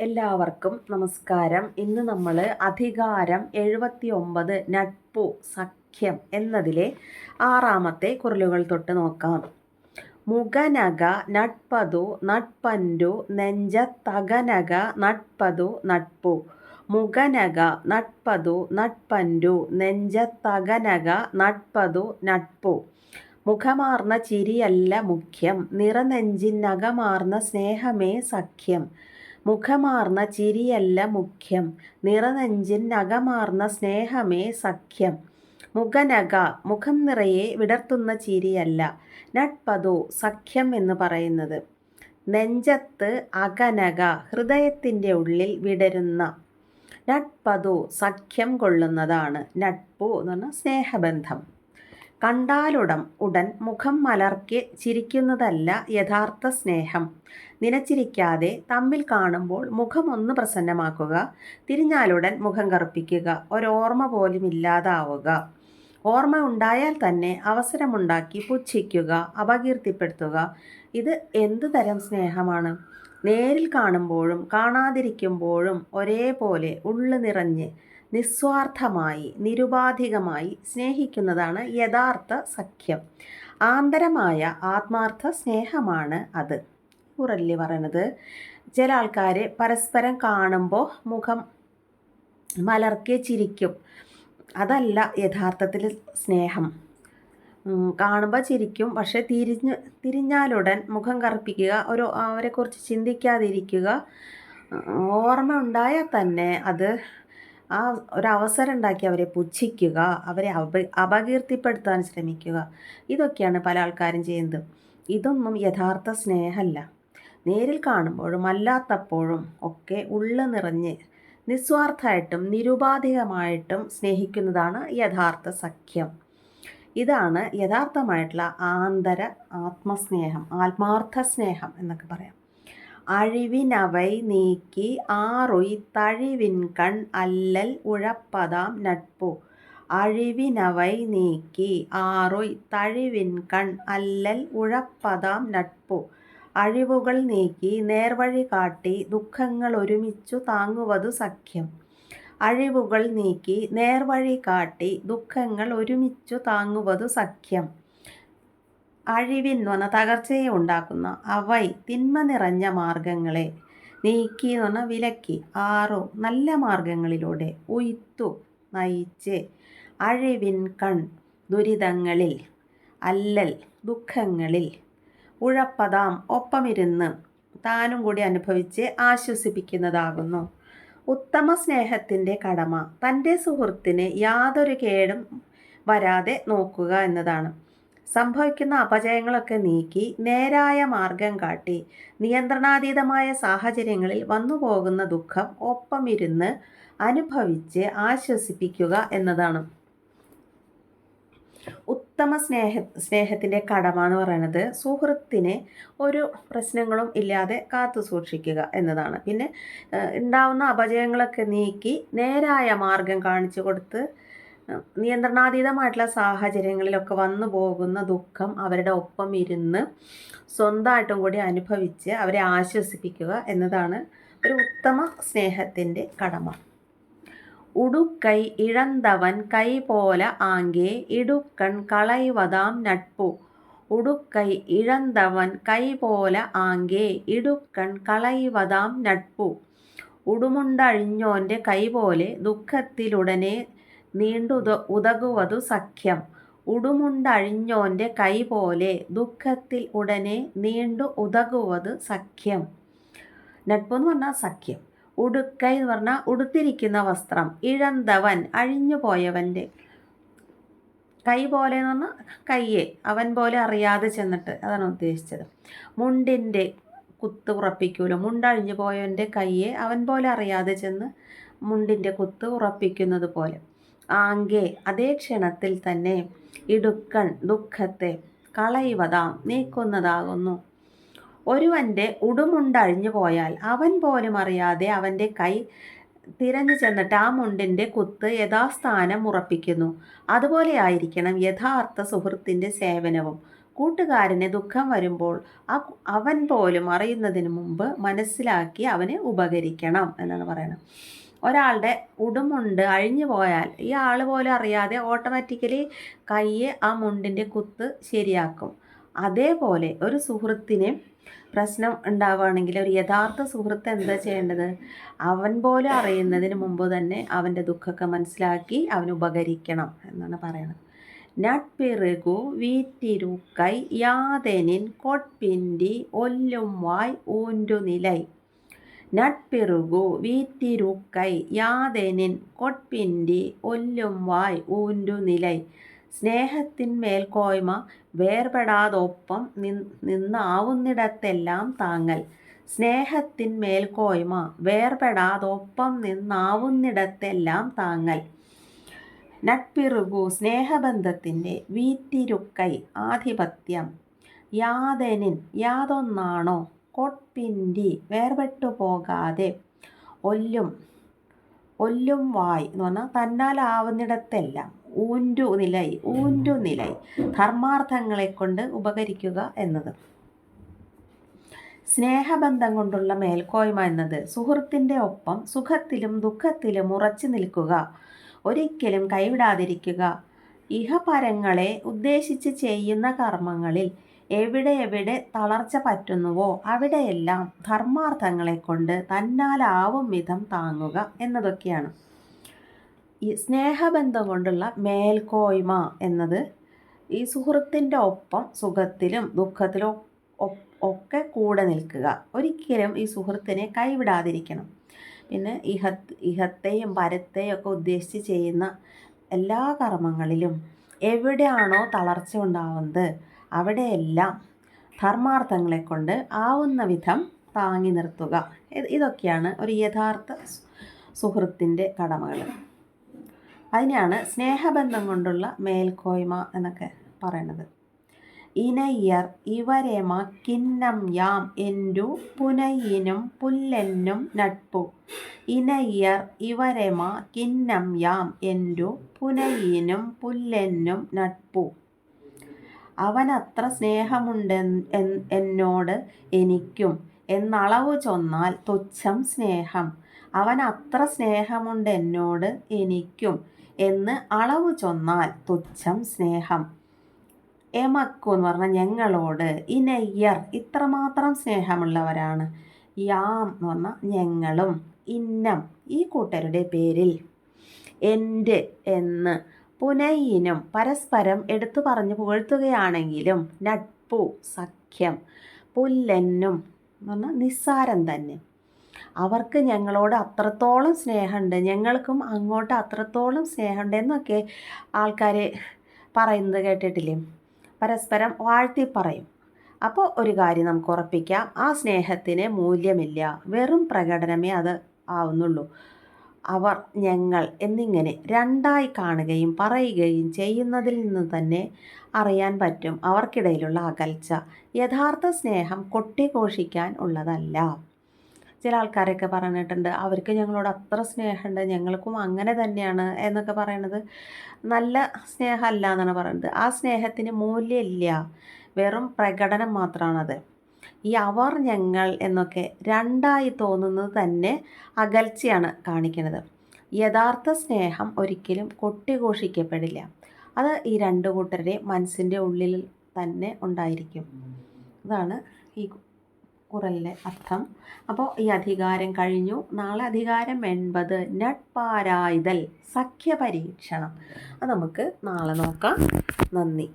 എല്ലാവർക്കും നമസ്കാരം. ഇന്ന് നമ്മൾ അധികാരം എഴുപത്തി ഒമ്പത് നട്പു സഖ്യം എന്നതിലെ ആറാമത്തെ കുരലുകൾ തൊട്ട് നോക്കാം. മുഖനക നട്പതു നട്പൻഡു തകനക നട്പതു നട്പു. മുഖനക നട്പതു നട്പൻഡു തകനക നട്പതു നട്പു. മുഖമാർന്ന ചിരിയല്ല മുഖ്യം. നിറനെഞ്ചിനകമാർന്ന സ്നേഹമേ സഖ്യം. മുഖമാർന്ന ചിരിയല്ല മുഖ്യം. നിറനെഞ്ചിൻ നഖമാർന്ന സ്നേഹമേ സഖ്യം. മുഖനക മുഖം നിറയെ വിടർത്തുന്ന ചിരിയല്ല. നട്പതോ സഖ്യം എന്ന് പറയുന്നത്. നെഞ്ചത്ത് അകനക ഹൃദയത്തിന്റെ ഉള്ളിൽ വിടരുന്ന. നട്പതോ സഖ്യം കൊള്ളുന്നതാണ്. നട്പു എന്ന് പറഞ്ഞാൽ സ്നേഹബന്ധം. കണ്ടാലുടം ഉടൻ മുഖം മലർക്കെ ചിരിക്കുന്നതല്ല യഥാർത്ഥ സ്നേഹം. നിലച്ചിരിക്കാതെ തമ്മിൽ കാണുമ്പോൾ മുഖം ഒന്ന് പ്രസന്നമാക്കുക തിരിഞ്ഞാലുടൻ മുഖം കറുപ്പിക്കുക ഒരോർമ്മ പോലും ഇല്ലാതാവുക. ഓർമ്മ ഉണ്ടായാൽ തന്നെ അവസരമുണ്ടാക്കി പുച്ഛിക്കുക അപകീർത്തിപ്പെടുത്തുക. ഇത് എന്തു തരം സ്നേഹമാണ്? നേരിൽ കാണുമ്പോഴും കാണാതിരിക്കുമ്പോഴും ഒരേപോലെ ഉള്ളു നിറഞ്ഞ് നിസ്വാർത്ഥമായി നിരുപാധികമായി സ്നേഹിക്കുന്നതാണ് യഥാർത്ഥ സഖ്യം. ആന്തരമായ ആത്മാർത്ഥ സ്നേഹമാണ് അത്. ഉറല്ലി പറയണത് ചില ആൾക്കാർ പരസ്പരം കാണുമ്പോൾ മുഖം മലർക്കെ ചിരിക്കും. അതല്ല യഥാർത്ഥത്തിൽ സ്നേഹം. കാണുമ്പോൾ ചിരിക്കും പക്ഷേ തിരിഞ്ഞ് തിരിഞ്ഞാലുടൻ മുഖം കറുപ്പിക്കുക ഒരു അവരെക്കുറിച്ച് ചിന്തിക്കാതിരിക്കുക ഓർമ്മ ഉണ്ടായാൽ തന്നെ അത് ആ ഒരവസരം ഉണ്ടാക്കി അവരെ പുച്ഛിക്കുക അവരെ അപ അപകീർത്തിപ്പെടുത്താൻ ശ്രമിക്കുക. ഇതൊക്കെയാണ് പല ആൾക്കാരും ചെയ്യുന്നത്. ഇതൊന്നും യഥാർത്ഥ സ്നേഹമല്ല നേരിൽ കാണുമ്പോഴും അല്ലാത്തപ്പോഴും ഒക്കെ ഉള്ള നിറഞ്ഞ് നിസ്വാർത്ഥമായിട്ടും നിരുപാധികമായിട്ടും സ്നേഹിക്കുന്നതാണ് യഥാർത്ഥ സഖ്യം. ഇതാണ് യഥാർത്ഥമായിട്ടുള്ള ആന്തര ആത്മസ്നേഹം ആത്മാർത്ഥ സ്നേഹം എന്നൊക്കെ പറയാം. അഴിവിനവൈ നീക്കി ആറൊയ് തഴിവിൻകൺ അല്ലൽ ഉഴപ്പതാം നട്പു. അഴിവിനവൈ നീക്കി ആറൊയ് തഴിവിൻകൺ അല്ലൽ ഉഴപ്പതാം നട്പു. അഴിവുകൾ നീക്കി നേർവഴി കാട്ടി ദുഃഖങ്ങൾ ഒരുമിച്ചു താങ്ങുവതു സഖ്യം. അഴിവുകൾ നീക്കി നേർവഴി കാട്ടി ദുഃഖങ്ങൾ ഒരുമിച്ചു താങ്ങുവതു സഖ്യം. അഴിവിൻ വന്ന തകർച്ചയെ ഉണ്ടാക്കുന്ന അവൈ തിന്മ നിറഞ്ഞ മാർഗങ്ങളെ നീക്കി എന്ന് പറഞ്ഞാൽ വിലക്കി ആറോ നല്ല മാർഗങ്ങളിലൂടെ ഉയ്ത്തു നയിച്ച് അഴിവിൻ കൺ ദുരിതങ്ങളിൽ അല്ലൽ ദുഃഖങ്ങളിൽ ഉഴപ്പതാം ഒപ്പമിരുന്ന് താനും കൂടി അനുഭവിച്ച് ആശ്വസിപ്പിക്കുന്നതാകുന്നു. ഉത്തമ സ്നേഹത്തിന്റെ കടമ തന്റെ സുഹൃത്തിന് യാതൊരു കേടും വരാതെ നോക്കുക എന്നതാണ്. സംഭവിക്കുന്ന അപജയങ്ങളൊക്കെ നീക്കി നേരായ മാർഗം കാട്ടി നിയന്ത്രണാതീതമായ സാഹചര്യങ്ങളിൽ വന്നുപോകുന്ന ദുഃഖം ഒപ്പമിരുന്ന് അനുഭവിച്ച് ആശ്വസിപ്പിക്കുക എന്നതാണ്. ഉത്തമ സ്നേഹ സ്നേഹത്തിന്റെ കടമ എന്ന് പറയുന്നത് സുഹൃത്തിനെ ഒരു പ്രശ്നങ്ങളും ഇല്ലാതെ കാത്തു സൂക്ഷിക്കുക എന്നതാണ്. പിന്നെ ഉണ്ടാവുന്ന അപജയങ്ങളൊക്കെ നീക്കി നേരായ മാർഗം കാണിച്ചു കൊടുത്ത് നിയന്ത്രണാതീതമായിട്ടുള്ള സാഹചര്യങ്ങളിലൊക്കെ വന്നു പോകുന്ന ദുഃഖം അവരുടെ ഒപ്പം ഇരുന്ന് സ്വന്തമായിട്ടും കൂടി അനുഭവിച്ച് അവരെ ആശ്വസിപ്പിക്കുക എന്നതാണ് ഒരു ഉത്തമ സ്നേഹത്തിന്റെ കടമ. ഉടുക്കൈ ഇഴന്തവൻ കൈ പോല ആങ്കേ ഇടുക്കൺ കളൈവതാം നട്പു. ഉടുക്കൈ ഇഴന്തവൻ കൈ പോല ആങ്കേ ഇടുക്കൺ കളൈവതാം നട്പു. ഉടുമുണ്ടഴിഞ്ഞോന്റെ കൈ പോലെ ദുഃഖത്തിലുടനെ നീണ്ടുത ഉതകുവതു സഖ്യം. ഉടുമുണ്ടഴിഞ്ഞോന്റെ കൈ പോലെ ദുഃഖത്തിൽ ഉടനെ നീണ്ടു ഉതകുവത് സഖ്യം. നട്പെന്ന് പറഞ്ഞാൽ സഖ്യം. ഉടുക്കൈ എന്ന് പറഞ്ഞാൽ ഉടുത്തിരിക്കുന്ന വസ്ത്രം. ഇഴന്തവൻ അഴിഞ്ഞു പോയവന്റെ കൈ പോലെ എന്ന് പറഞ്ഞാൽ കയ്യെ അവൻ പോലെ അറിയാതെ ചെന്നിട്ട് അതാണ് ഉദ്ദേശിച്ചത്. മുണ്ടിന്റെ കുത്ത് ഉറപ്പിക്കൂലോ? മുണ്ടഴിഞ്ഞു പോയവന്റെ കയ്യെ അവൻ പോലെ അറിയാതെ ചെന്ന് മുണ്ടിന്റെ കുത്ത് ഉറപ്പിക്കുന്നത് പോലെ. ആങ്കെ അതേ ക്ഷണത്തിൽ തന്നെ ഇടുക്കൺ ദുഃഖത്തെ കളയുവതാം നീക്കുന്നതാകുന്നു. ഒരുവന്റെ ഉടുമുണ്ടഴിഞ്ഞു പോയാൽ അവൻ പോലും അറിയാതെ അവന്റെ കൈ തിരഞ്ഞു ചെന്നിട്ട് ആ മുണ്ടിന്റെ കുത്ത് യഥാസ്ഥാനം ഉറപ്പിക്കുന്നു. അതുപോലെ ആയിരിക്കണം യഥാർത്ഥ സുഹൃത്തിന്റെ സേവനവും. കൂട്ടുകാരന് ദുഃഖം വരുമ്പോൾ ആ അവൻ പോലും അറിയുന്നതിന് മുമ്പ് മനസ്സിലാക്കി അവനെ ഉപകരിക്കണം എന്നാണ് പറയുന്നത്. ഒരാളുടെ ഉടുമുണ്ട് അഴിഞ്ഞു പോയാൽ ഈ ആൾ പോലും അറിയാതെ ഓട്ടോമാറ്റിക്കലി കയ്യെ ആ മുണ്ടിന്റെ കുത്ത് ശരിയാക്കും. അതേപോലെ ഒരു സുഹൃത്തിന് പ്രശ്നം ഉണ്ടാവുകയാണെങ്കിൽ ഒരു യഥാർത്ഥ സുഹൃത്ത് എന്താ ചെയ്യേണ്ടത്? അവൻ പോലും അറിയുന്നതിന് മുമ്പ് തന്നെ അവന്റെ ദുഃഖമൊക്കെ മനസ്സിലാക്കി അവന് ഉപകരിക്കണം എന്നാണ് പറയുന്നത്. നട്പിറുകു വീറ്റിരുക്കൈ യാതെനിൻ കൊട്ടിന്റെ ഒല്ലും വായ് ഊന്റുനിലൈ നട്പിറുകു വീറ്റിരുക്കൈ യാതെനിൻ കൊട്ടിന്റെ ഒല്ലും വായ് ഊന്റുനിലൈ സ്നേഹത്തിൻ മേൽക്കോയ്മ വേർപെടാതൊപ്പം നിന്നാവുന്നിടത്തെല്ലാം താങ്ങൽ. സ്നേഹത്തിൻ മേൽക്കോയ്മ വേർപെടാതൊപ്പം നിന്നാവുന്നിടത്തെല്ലാം താങ്ങൽ. നട്പിറുകു സ്നേഹബന്ധത്തിന്റെ വീറ്റിരുക്കൈ ആധിപത്യം. യാതെനിൻ യാതൊന്നാണോ കൊട്പിണ്ടി വേർപെട്ടു പോകാതെ ഒല്ലും ഒല്ലും വായ് എന്ന് പറഞ്ഞാൽ തന്നാലാവുന്നിടത്തെല്ലാം ഊന്റു നിലൈ ഊന്റു നിലൈ ധർമാർത്ഥങ്ങളെ കൊണ്ട് ഉപകരിക്കുക എന്നത്. സ്നേഹബന്ധം കൊണ്ടുള്ള മേൽക്കോയ്മ എന്നത് സുഹൃത്തിന്റെ ഒപ്പം സുഖത്തിലും ദുഃഖത്തിലും ഉറച്ചു നിൽക്കുക ഒരിക്കലും കൈവിടാതിരിക്കുക ഇഹപരങ്ങളെ ഉദ്ദേശിച്ച് ചെയ്യുന്ന കർമ്മങ്ങളിൽ എവിടെ എവിടെ തളർച്ച പറ്റുന്നുവോ അവിടെയെല്ലാം ധർമാർത്ഥങ്ങളെ കൊണ്ട് തന്നാലാവും വിധം താങ്ങുക എന്നതൊക്കെയാണ്. ഈ സ്നേഹബന്ധം കൊണ്ടുള്ള മേൽക്കോയ്മ എന്നത് ഈ സുഹൃത്തിന്റെ ഒപ്പം സുഖത്തിലും ദുഃഖത്തിലും ഒക്കെ കൂടെ നിൽക്കുക. ഒരിക്കലും ഈ സുഹൃത്തിനെ കൈവിടാതിരിക്കണം. പിന്നെ ഇഹത്ത് ഇഹത്തെയും പരത്തെയും ഒക്കെ ഉദ്ദേശിച്ച് ചെയ്യുന്ന എല്ലാ കർമ്മങ്ങളിലും എവിടെയാണോ തളർച്ച ഉണ്ടാവുന്നത് അവിടെയെല്ലാം ധർമാർത്ഥങ്ങളെ കൊണ്ട് ആവുന്ന വിധം താങ്ങി നിർത്തുക. ഇതൊക്കെയാണ് ഒരു യഥാർത്ഥ സുഹൃത്തിന്റെ കടമകൾ അതിനെയാണ് സ്നേഹബന്ധം കൊണ്ടുള്ള മേൽക്കോയ്മ എന്നൊക്കെ പറയണത്. ഇനയ്യർ ഇവരെമ കിന്നം യാം എൻഡു പുനയ്യനും പുല്ലെന്നും നട്പു. ഇനയ്യർ ഇവരെമ കിന്നം യാം എൻഡു പുനയ്യനും പുല്ലെന്നും നട്പു. അവനത്ര സ്നേഹമുണ്ട് എന്നോട് എനിക്കും. എന്നളവു ചൊന്നാൽ തുച്ഛം സ്നേഹം. അവൻ അത്ര സ്നേഹമുണ്ട് എന്നോട് എനിക്കും. എന്ന് അളവ് ചൊന്നാൽ തുച്ഛം സ്നേഹം. എമക്കു എന്ന് പറഞ്ഞാൽ ഞങ്ങളോട് ഇനയ്യർ ഇത്രമാത്രം സ്നേഹമുള്ളവരാണ്. യാം എന്ന് പറഞ്ഞാൽ ഞങ്ങളും ഇന്നം ഈ കൂട്ടരുടെ പേരിൽ. എന്റെ എന്ന് പുനയിനും പരസ്പരം എടുത്തു പറഞ്ഞു പുകഴ്ത്തുകയാണെങ്കിലും നട്പു സഖ്യം പുല്ലെന്നും എന്ന് പറഞ്ഞാൽ നിസ്സാരം തന്നെ. അവർക്ക് ഞങ്ങളോട് അത്രത്തോളം സ്നേഹമുണ്ട്. ഞങ്ങൾക്കും അങ്ങോട്ട് അത്രത്തോളം സ്നേഹമുണ്ട് എന്നൊക്കെ ആൾക്കാർ പറയുന്നത് കേട്ടിട്ടില്ലേ? പരസ്പരം വാഴ്ത്തി പറയും. അപ്പോൾ ഒരു കാര്യം നമുക്ക് ഉറപ്പിക്കാം. ആ സ്നേഹത്തിന് മൂല്യമില്ല. വെറും പ്രകടനമേ അത് ആവുന്നുള്ളൂ. അവർ ഞങ്ങൾ എന്നിങ്ങനെ രണ്ടായി കാണുകയും പറയുകയും ചെയ്യുന്നതിൽ നിന്ന് തന്നെ അറിയാൻ പറ്റും അവർക്കിടയിലുള്ള അകൽച്ച. യഥാർത്ഥ സ്നേഹം കൊട്ടിഘോഷിക്കാൻ ഉള്ളതല്ല. ചില ആൾക്കാരൊക്കെ പറഞ്ഞിട്ടുണ്ട് അവർക്ക് ഞങ്ങളോട് അത്ര സ്നേഹമുണ്ട് ഞങ്ങൾക്കും അങ്ങനെ തന്നെയാണ് എന്നൊക്കെ പറയണത് നല്ല സ്നേഹമല്ല എന്നാണ് പറയുന്നത്. ആ സ്നേഹത്തിന് മൂല്യമില്ല. വെറും പ്രകടനം മാത്രമാണത് ഈ അവർ ഞങ്ങൾ എന്നൊക്കെ രണ്ടായി തോന്നുന്നത് തന്നെ അകൽച്ചയാണ് കാണിക്കുന്നത്. യഥാർത്ഥ സ്നേഹം ഒരിക്കലും കൊട്ടിഘോഷിക്കപ്പെടില്ല. അത് ഈ രണ്ട് കൂട്ടരുടെ മനസ്സിന്റെ ഉള്ളിൽ തന്നെ ഉണ്ടായിരിക്കും. അതാണ് ഈ കുറലിലെ അർത്ഥം. അപ്പോൾ ഈ അധികാരം കഴിഞ്ഞു. നാളെ അധികാരം എൺപത്. നട്പാരായ്തൽ. സഖ്യപരീക്ഷണം. അത് നമുക്ക് നാളെ നോക്കാം. നന്ദി.